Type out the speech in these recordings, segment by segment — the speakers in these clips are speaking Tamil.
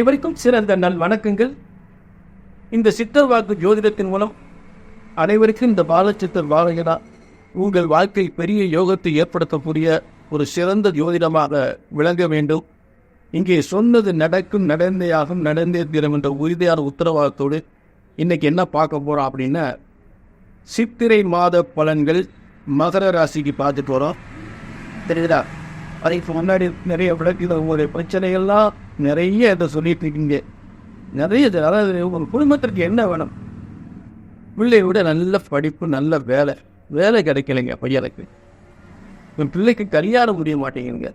அனைவருக்கும் சிறந்த நல் வணக்கங்கள். இந்த சித்தர் வாக்கு ஜோதிடத்தின் மூலம் அனைவருக்கும் இந்த பாலச்சித்தர் வாழையனா உங்கள் வாழ்க்கை பெரிய யோகத்தை ஏற்படுத்தக்கூடிய ஒரு சிறந்த ஜோதிடமாக விளங்க வேண்டும். இங்கே சொன்னது நடக்கும் நடந்தேயாகும் நடந்தே தீரும் என்ற உறுதியான உத்தரவாதத்தோடு இன்னைக்கு என்ன பார்க்க போறோம் அப்படின்னா சித்திரை மாத பலன்கள் மகர ராசிக்கு பார்த்துட்டு வரோம். தெரியுதா? அதுக்கு முன்னாடி நிறைய விளக்கு உங்களுடைய பிரச்சனைகள்லாம் நிறைய இதை சொல்லிட்டு இருக்கீங்க. நிறைய அதாவது ஒரு குடும்பத்திற்கு என்ன வேணும்? பிள்ளையை விட நல்ல படிப்பு நல்ல வேலை. வேலை கிடைக்கலைங்க பையனுக்கு. என் பிள்ளைக்கு கல்யாணம் முடிய மாட்டேங்குங்க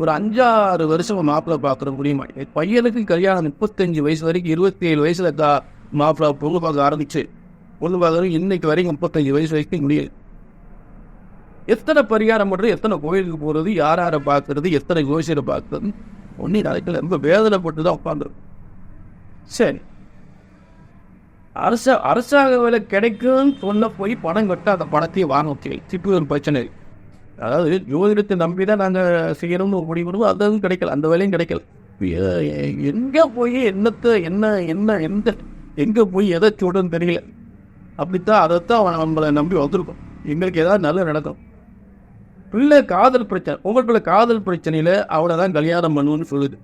ஒரு அஞ்சாறு வருஷம் மாப்பிள்ளை பார்க்குற முடிய மாட்டேங்குது. பையனுக்கு கல்யாணம் முப்பத்தஞ்சு வயசு வரைக்கும் இருபத்தி ஏழு வயசுல கா மாப்பிள்ளை பொண்ணு பார்க்க ஆரம்பிச்சு. பொண்ணு பார்க்கறது இன்னைக்கு வரைக்கும் முப்பத்தஞ்சு வயசு வரைக்கும் முடியாது. எத்தனை பரிகாரம் பண்ணுறது எத்தனை கோயிலுக்கு போகிறது யார் யாரை பார்க்கறது எத்தனை கோஷரை பார்க்குறது பொண்ணி நடக்கல ரொம்ப வேதனைப்பட்டு தான் உட்காந்துரும் சரி. அரச அரசாங்க வேலை கிடைக்கும்னு சொல்ல போய் பணம் கட்ட அந்த பணத்தையே வாங்க வச்சு ஒரு பிரச்சனை அதாவது ஜோதிடத்தை நம்பி தான் நாங்கள் செய்யணும்னு ஒரு முடிவு பண்ணுவோம் அதுவும் கிடைக்கல. அந்த வேலையும் கிடைக்கல. எங்கே போய் என்னத்தை என்ன என்ன எந்த எங்கே போய் எதை சொல்கிறதுன்னு தெரியல. அப்படித்தான் அதைத்தான் அவன் நம்மளை நம்பி வந்திருக்கோம். எங்களுக்கு ஏதாவது நல்லது நடக்கும். பிள்ளை காதல் பிரச்சனை உங்களுக்குள்ள காதல் பிரச்சனையில அவளை தான் கல்யாணம் பண்ணுன்னு சொல்லுது.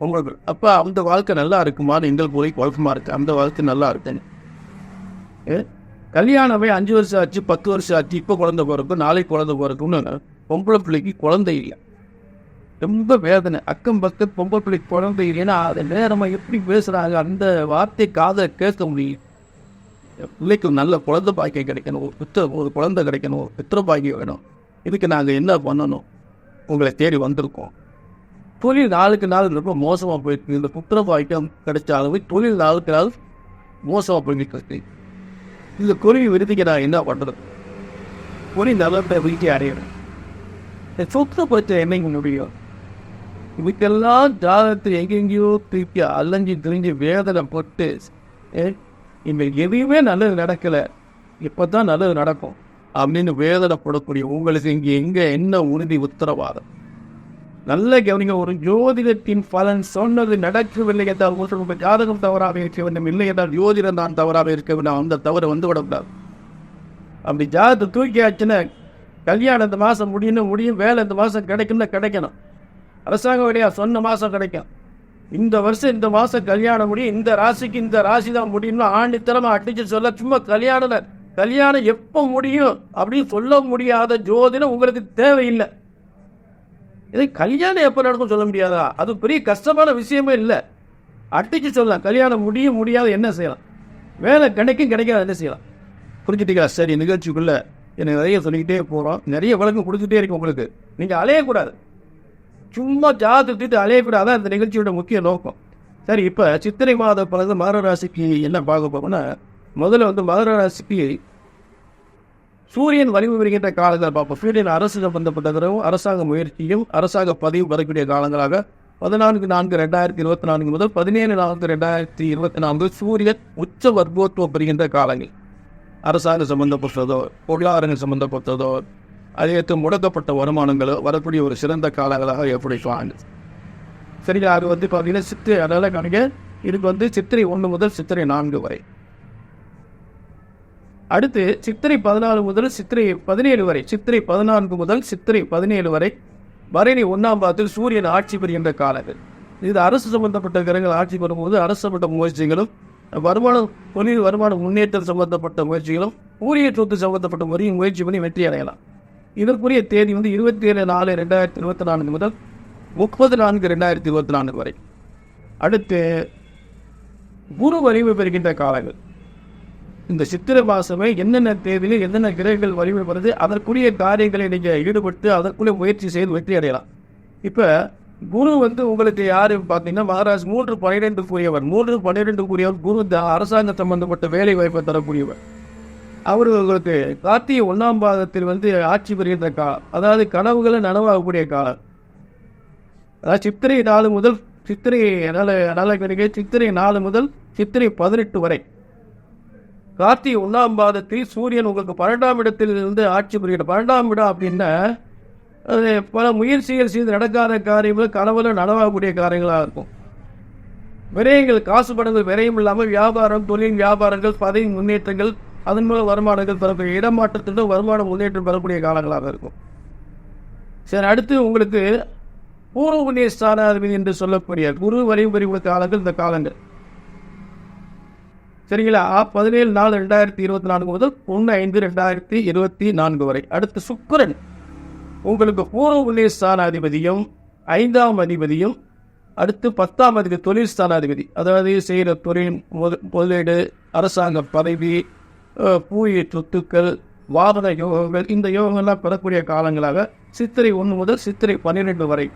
உங்களுக்கு அப்போ அந்த வாழ்க்கை நல்லா இருக்குமான்னு எங்களுக்கு போய் குழப்பமாக இருக்கு. அந்த வாழ்க்கை நல்லா இருக்குன்னு. ஏ, கல்யாணமே அஞ்சு வருஷம் ஆச்சு பத்து வருஷம் ஆச்சு இப்போ குழந்தை பிறக்கும் நாளைக்கு குழந்தை பிறக்கும்னு பொம்பளை பிள்ளைக்கு குழந்தை இல்லை. ரொம்ப வேதனை. அக்கம் பக்கம் பொம்பளை பிள்ளைக்கு குழந்தை இல்லைன்னா அதை நேரமாக எப்படி பேசுகிறாங்க அந்த வார்த்தை காதை கேட்க முடியும் பிள்ளைக்கு நல்ல குழந்தை பாக்கியம் கிடைக்கணும். ஒரு பித்த ஒரு குழந்தை கிடைக்கணும். ஒரு பித்திர பாக்கியம் வேணும். இதுக்கு நாங்கள் என்ன பண்ணணும்? உங்களை தேடி வந்திருக்கோம். தொழில் நாளுக்கு நாள் ரொம்ப மோசமாக போயிருக்கு இந்த குற்றவாய்க்கம் பாக்கியம் கிடைச்சாலும் தொழில் நாளுக்கு நாள் மோசமாக போயிட்டு இந்த குருவி விருதிக்கு நான் என்ன பண்ணுறது குருவி நல்ல வீட்டை அடையிறேன். இந்த சொத்து பற்றி என்னங்க முடியும்? இதுக்கெல்லாம் ஜாதகத்தில் எங்கெங்கேயோ திருப்பி அலைஞ்சு திரிஞ்சு வேதனை போட்டு ஏ, எதுவுமே நல்லது நடக்கலை. இப்போ தான் நல்லது நடக்கும். அப்படின்னு வேதனைப்படக்கூடிய உங்களுக்கு இங்கே எங்கே என்ன உறுதி உத்தரவாதம்? நல்ல கவனிங்க ஒரு ஜோதிடத்தின் பலன் சொன்னது நடக்கவில்லை என்றால் உங்களுக்கு ஜாதகம் தவறாக இருக்க வேண்டும். இல்லை என்றால் ஜோதிடம் தான் தவறாக இருக்க வேண்டும். அந்த தவறு வந்து விடக்கூடாது அப்படி ஜாதகத்தை தூக்கியாச்சுன்னா கல்யாணம் இந்த மாதம் முடியணும் முடியும் வேலை இந்த மாதம் கிடைக்கும்னா கிடைக்கணும். அரசாங்க வழியாக சொன்ன மாதம் கிடைக்கும். இந்த வருஷம் இந்த மாதம் கல்யாணம் முடியும் இந்த ராசிக்கு இந்த ராசி தான் முடியும்னு ஆண்டித்தரமாக அடிச்சு சொல்ல சும்மா கல்யாணம் கல்யாணம் எப்போ முடியும் அப்படின்னு சொல்ல முடியாத ஜோதிடம் உங்களுக்கு தேவையில்லை. இது கல்யாணம் எப்போ நடக்கும் சொல்ல முடியாதா? அது பெரிய கஷ்டமான விஷயமே இல்லை. அடிச்சு சொல்லலாம். கல்யாணம் முடியும் முடியாது என்ன செய்யலாம்? வேலை கிடைக்கும் கிடைக்காது என்ன செய்யலாம்? புரிஞ்சுட்டீங்களா? சரி நிகழ்ச்சிக்குள்ளே எனக்கு நிறைய சொல்லிக்கிட்டே போகிறோம் நிறைய விளக்கம் கொடுத்துட்டே இருக்கும் உங்களுக்கு. நீங்கள் அலையக்கூடாது. சும்மா ஜாதகத்திட்டு அலையக்கூடாது அதான் இந்த நிகழ்ச்சியோட முக்கிய நோக்கம். சரி இப்போ சித்திரை மாத பிறகு மகர ராசிக்கு என்ன பார்க்க போறோம்னா முதல்ல வந்து மதுரை ராசிக்கு சூரியன் வலிவு வருகின்ற காலங்கள் பார்ப்போம். சூரியன் அரசு சம்பந்தப்பட்டதும் அரசாங்க முயற்சியும் அரசாங்க பதிவு வரக்கூடிய காலங்களாக பதினான்கு நான்கு ரெண்டாயிரத்தி இருபத்தி நான்கு முதல் பதினேழு நான்கு ரெண்டாயிரத்தி இருபத்தி நான்கு சூரியன் உச்ச வர்க்கோத்துவம் பெறுகின்ற காலங்கள். அரசாங்க சம்பந்தப்பட்டதோ பொருளாதாரங்கள் சம்பந்தப்பட்டதோ அதற்கு முடக்கப்பட்ட வருமானங்களோ வரக்கூடிய ஒரு சிறந்த காலங்களாக எப்படி வாங்க சரிங்களா? அது வந்து பார்த்தீங்கன்னா சித்திரை அதனால் கணக்கு இதுக்கு வந்து சித்திரை ஒன்று முதல் சித்திரை நான்கு வரை. அடுத்து சித்திரை பதினாலு முதல் சித்திரை பதினேழு வரை சித்திரை பதினான்கு முதல் சித்திரை பதினேழு வரை பரணி ஒன்றாம் பாதத்தில் சூரியன் ஆட்சி பெறுகின்ற காலங்கள் இது. அரசு சம்பந்தப்பட்ட கிரகங்கள் ஆட்சி பெறும்போது அரசு சம்பந்த முயற்சிகளும் வருமானம் தொழில் வருமான முன்னேற்றம் சம்பந்தப்பட்ட முயற்சிகளும் ஊரிய சொத்து சம்பந்தப்பட்ட முறையும் முயற்சி பண்ணி வெற்றி அடையலாம். இதற்குரிய தேதி வந்து இருபத்தி ஏழு நாலு ரெண்டாயிரத்தி இருபத்தி நான்கு முதல் முப்பது நான்கு ரெண்டாயிரத்தி இருபத்தி நான்கு வரை. அடுத்து குரு வலிமை பெறுகின்ற காலங்கள். இந்த சித்திரை மாசமே என்னென்ன தேதியில் என்னென்ன கிரகங்கள் வலிமை வருது அதற்குரிய காரியங்களை நீங்கள் ஈடுபட்டு அதற்குள்ளே முயற்சி செய்து வெற்றி அடையலாம் இப்போ குரு வந்து உங்களுக்கு யாரு பார்த்தீங்கன்னா மகாராஜ் மூன்று பன்னிரெண்டு கூறியவர் மூன்று பன்னிரெண்டு கூறியவர் குரு இந்த அரசாங்க சம்பந்தப்பட்ட வேலை வாய்ப்பை தரக்கூடியவர் அவர் உங்களுக்கு கார்த்திகை ஒன்றாம் பாதத்தில் வந்து ஆட்சி பெறுகின்ற காலம் அதாவது கனவுகளை நனவாகக்கூடிய காலம் அதாவது சித்திரை நாலு முதல் சித்திரை நல்ல நல்ல கிடைக்க சித்திரை நாலு முதல் சித்திரை பதினெட்டு வரை கார்த்திகை ஒன்றாம் பாதத்தில் சூரியன் உங்களுக்கு பன்னெண்டாம் இடத்தில் இருந்து ஆட்சி புரிகிற பன்னெண்டாம் இடம் அப்படின்னா அது பல முயற்சிகள் செய்து நடக்காத காரியங்கள் கனவுல நடவாகக்கூடிய காரியங்களாக இருக்கும். விரயங்கள் காசு படங்கள் விரயம் இல்லாமல் வியாபாரம் தொழில் வியாபாரங்கள் பதவி முன்னேற்றங்கள் அதன் மூலம் வருமானங்கள் பெறக்கூடிய இடமாற்றத்திலும் வருமான முன்னேற்றம் பெறக்கூடிய காலங்களாக இருக்கும். சரி அடுத்து உங்களுக்கு பூர்வ புண்ணிய ஸ்தானாதிபதி என்று சொல்லக்கூடிய குரு வரைபறி காலங்கள் இந்த காலங்கள். சரிங்களா? பதினேழு நாலு ரெண்டாயிரத்தி இருபத்தி நான்கு முதல் ஒன்று ஐந்து ரெண்டாயிரத்தி இருபத்தி நான்கு வரை. அடுத்து சுக்கிரன். உங்களுக்கு பூர்வ ஸ்தானாதிபதியும் ஐந்தாம் அதிபதியும் அடுத்து பத்தாம் அதிபதி தொழில் ஸ்தானாதிபதி. அதாவது செய்கிற தொழில் முதலீடு அரசாங்க பதவி பூய சொத்துக்கள் வாகன யோகங்கள் இந்த யோகங்கள்லாம் பெறக்கூடிய காலங்களாக சித்திரை ஒன்று முதல் சித்திரை பன்னிரெண்டு வரை.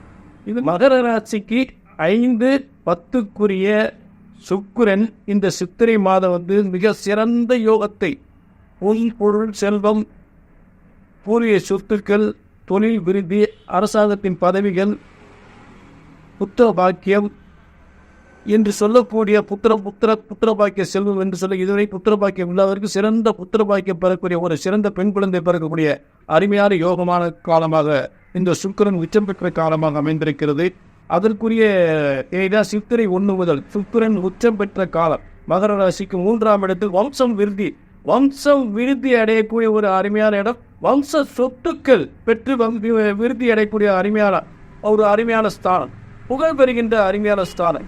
இது மகர ராசிக்கு ஐந்து பத்துக்குரிய சுக்கிரன் இந்த சித்திரை மாதம் வந்து மிக சிறந்த யோகத்தை பொன் பொருள் செல்வம் பூர்வீக சொத்துக்கள் தொழில் விருதி அரசாங்கத்தின் பதவிகள் புத்திர பாக்கியம் என்று சொல்லக்கூடிய புத்திர புத்திர புத்திர பாக்கிய செல்வம் என்று சொல்ல இதுவரை புத்திர பாக்கியம் இல்லாதவருக்கு சிறந்த புத்திர பாக்கியம் பெறக்கூடிய ஒரு சிறந்த பெண் குழந்தை பிறக்கக்கூடிய அருமையான யோகமான காலமாக இந்த சுக்கரன் உச்சம் பெற்ற காலமாக அமைந்திருக்கிறது. அதற்குரிய தேதா சித்திரை ஒன்று முதல் சுக்கிரன் உச்சம் பெற்ற காலம். மகர ராசிக்கு மூன்றாம் இடத்தில் வம்சம் விருதி வம்சம் விருத்தி அடையக்கூடிய ஒரு அருமையான இடம். வம்ச சொத்துக்கள் பெற்று வம் விருத்தி அடையக்கூடிய அருமையான ஒரு அருமையான ஸ்தானம். புகழ் பெறுகின்ற அருமையான ஸ்தானம்.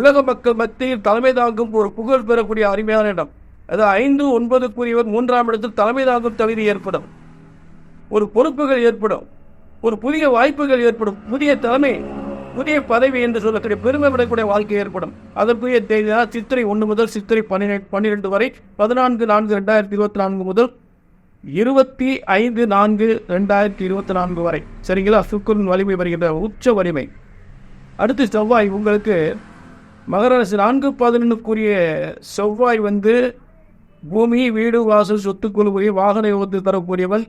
உலக மக்கள் மத்தியில் தலைமை தாங்கும் ஒரு புகழ் பெறக்கூடிய அருமையான இடம். அது ஐந்து ஒன்பதுக்குரியவர் மூன்றாம் இடத்தில் தலைமை தாங்கும் தகுதி ஏற்படும். ஒரு பொறுப்புகள் ஏற்படும். ஒரு புதிய வாய்ப்புகள் ஏற்படும். புதிய தலைமை புதிய பதவி என்று சொல்லக்கூடிய பெருமை விடக்கூடிய வாழ்க்கை ஏற்படும். அதற்குரிய தேதி சித்திரை ஒன்று முதல் சித்திரை பன்னிரெண்டு பன்னிரெண்டு வரை பதினான்கு நான்கு ரெண்டாயிரத்தி இருபத்தி நான்கு முதல் இருபத்தி ஐந்து நான்கு ரெண்டாயிரத்தி இருபத்தி நான்கு வரை. சரிங்களா? சுக்குரின் வலிமை வருகின்ற உச்ச வலிமை. அடுத்து செவ்வாய் உங்களுக்கு மகர நான்கு பதினொன்றுக்குரிய செவ்வாய் வந்து பூமி வீடு வாசல் சொத்துக்குழுவுரிய வாகன யோகத்தை தரக்கூடியவள்.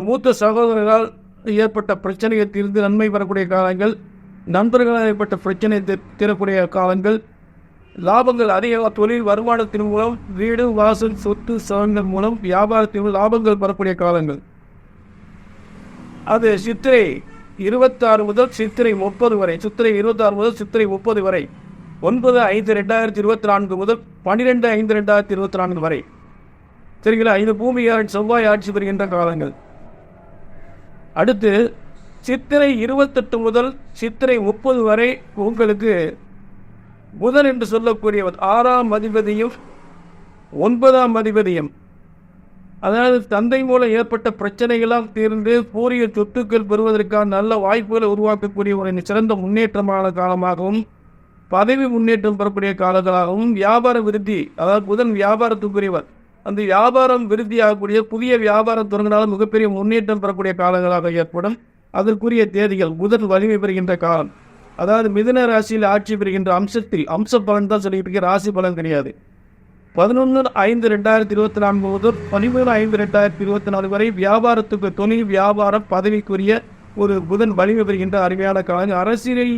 மூத்த சகோதரர்களால் ஏற்பட்ட பிரச்சனையை தீர்ந்து நன்மை பெறக்கூடிய காலங்கள் நண்பர்களால் ஏற்பட்ட பிரச்சனை தீரக்கூடிய காலங்கள் லாபங்கள் அதிக தொழில் வருமானத்தின் மூலம் வீடு வாசல் சொத்து சவங்கள் மூலம் வியாபாரத்தின் மூலம் லாபங்கள் பெறக்கூடிய காலங்கள். அது சித்திரை இருபத்தாறு முதல் சித்திரை முப்பது வரை சித்திரை இருபத்தாறு முதல் சித்திரை முப்பது வரை ஒன்பது ஐந்து ரெண்டாயிரத்தி இருபத்தி நான்கு முதல் பன்னிரெண்டு ஐந்து ரெண்டாயிரத்தி இருபத்தி நான்கு வரை. சரிங்களா? இது பூமியார் செவ்வாய் ஆட்சி பெறுகின்ற காலங்கள். அடுத்து சித்திரை இருபத்தெட்டு முதல் சித்திரை முப்பது வரை உங்களுக்கு புதன் என்று சொல்லக்கூடியவர் ஆறாம் அதிபதியும் ஒன்பதாம் அதிபதியும். அதாவது தந்தை மூலம் ஏற்பட்ட பிரச்சனைகளாம் தீர்ந்து பூரிய சொத்துக்கள் பெறுவதற்கான நல்ல வாய்ப்புகளை உருவாக்கக்கூடிய ஒரு சிறந்த முன்னேற்றமான காலமாகவும் பதவி முன்னேற்றம் பெறக்கூடிய காலங்களாகவும் வியாபார விருத்தி அதாவது புதன் வியாபாரத்துக்குரியவர் அந்த வியாபாரம் விருத்தியாகக்கூடிய புதிய வியாபாரம் தொடங்கினாலும் மிகப்பெரிய முன்னேற்றம் பெறக்கூடிய காலங்களாக ஏற்படும். அதற்குரிய தேதிகள் புதன் வலிமை பெறுகின்ற காலம். அதாவது மிதுன ராசியில் ஆட்சி பெறுகின்ற அம்சத்தில் அம்ச பலன் தான் சொல்லிட்டு ராசி பலன் கிடையாது. பதினொன்று ஐந்து ரெண்டாயிரத்தி இருபத்தி நான்கு முதல் பதிமூணு ஐந்து ரெண்டாயிரத்தி இருபத்தி நாலு வரை வியாபாரத்துக்கு தொழில் வியாபாரம் பதவிக்குரிய ஒரு புதன் வலிமை பெறுகின்ற அருமையான காலங்கள் அரசியலில்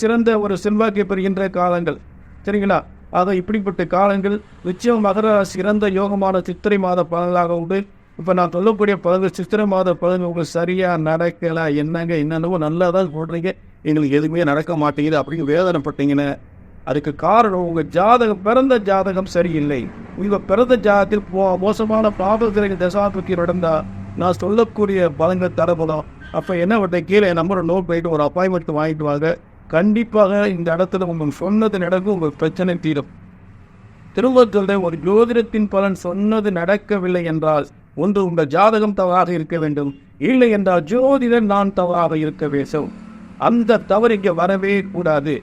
சிறந்த ஒரு செல்வாக்கை பெறுகின்ற காலங்கள். சரிங்களா? ஆக இப்படிப்பட்ட காலங்கள் நிச்சயம் மகர சிறந்த யோகமான சித்திரை மாத பலனாக உண்டு. இப்போ நான் சொல்லக்கூடிய பலன்கள் சித்திரை மாத பலன்கள் உங்களுக்கு சரியாக நடக்கலை என்னங்க என்னென்னவோ நல்லா தான் சொல்கிறீங்க எங்களுக்கு எதுவுமே நடக்க மாட்டேங்குது அப்படின்னு வேதனைப்பட்டீங்கன்னு அதுக்கு காரணம் உங்கள் ஜாதகம் பிறந்த ஜாதகம் சரியில்லை. உங்கள் பிறந்த ஜாதகத்தில் போ மோசமான பாபகிரக தசாபுத்தி நடந்தால் நான் சொல்லக்கூடிய பலங்கள் தரப்படும். அப்போ என்ன பண்ண கீழே நம்பரை நோட் பண்ணிட்டு ஒரு அப்பாயின்மெண்ட் வாங்கிட்டு வாங்க. கண்டிப்பாக இந்த இடத்துல உங்கள் சொன்னது நடக்கும் உங்கள் பிரச்சனை தீரும். திரும்ப சொல்றேன் ஒரு ஜோதிடத்தின் பலன் சொன்னது நடக்கவில்லை என்றால் ஒன்று உங்கள் ஜாதகம் தவறாக இருக்க வேண்டும். இல்லை என்றால் ஜோதிடர் நான் தவறாக இருக்க வேண்டும். அந்த தவறு இங்கே வரவே கூடாது.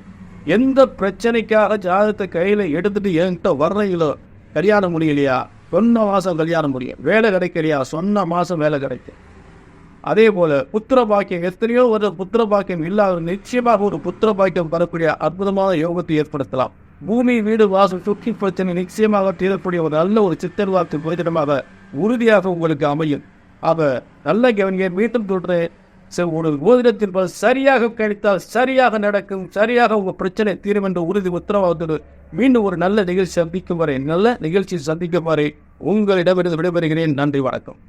எந்த பிரச்சனைக்காக ஜாதகத்தை கையில் எடுத்துட்டு என்கிட்ட வர்றீங்களோ கல்யாணம் முடியலையா? சொன்ன மாதம் கல்யாணம் முடியும் வேலை கிடைக்கலையா? சொன்ன மாதம் வேலை கிடைக்கும் அதே போல புத்திர பாக்கியம் எத்தனையோ ஒரு புத்திர பாக்கியம் இல்லாத நிச்சயமாக ஒரு புத்திர பாக்கியம் பெறக்கூடிய அற்புதமான யோகத்தை ஏற்படுத்தலாம். பூமி வீடு வாசல் சுற்றி பிரச்சனை நிச்சயமாக தீரக்கூடிய ஒரு நல்ல ஒரு சித்தர்வாக்கு போதிடமாக உறுதியாக உங்களுக்கு அமையும். ஆக நல்ல கவனிய மீண்டும் சொல்றேன். ஒரு ஓதிடத்தின் பலன் சரியாக கிடைத்தால் சரியாக நடக்கும் சரியாக உங்க பிரச்சனை தீரும் என்ற உறுதி உத்தரவாதத்தோடு மீண்டும் ஒரு நல்ல நிகழ்ச்சி சந்திக்கும் வரை நல்ல நிகழ்ச்சி சந்திக்கும் வரை உங்களிடமிருந்து விடைபெறுகிறேன். நன்றி வணக்கம்.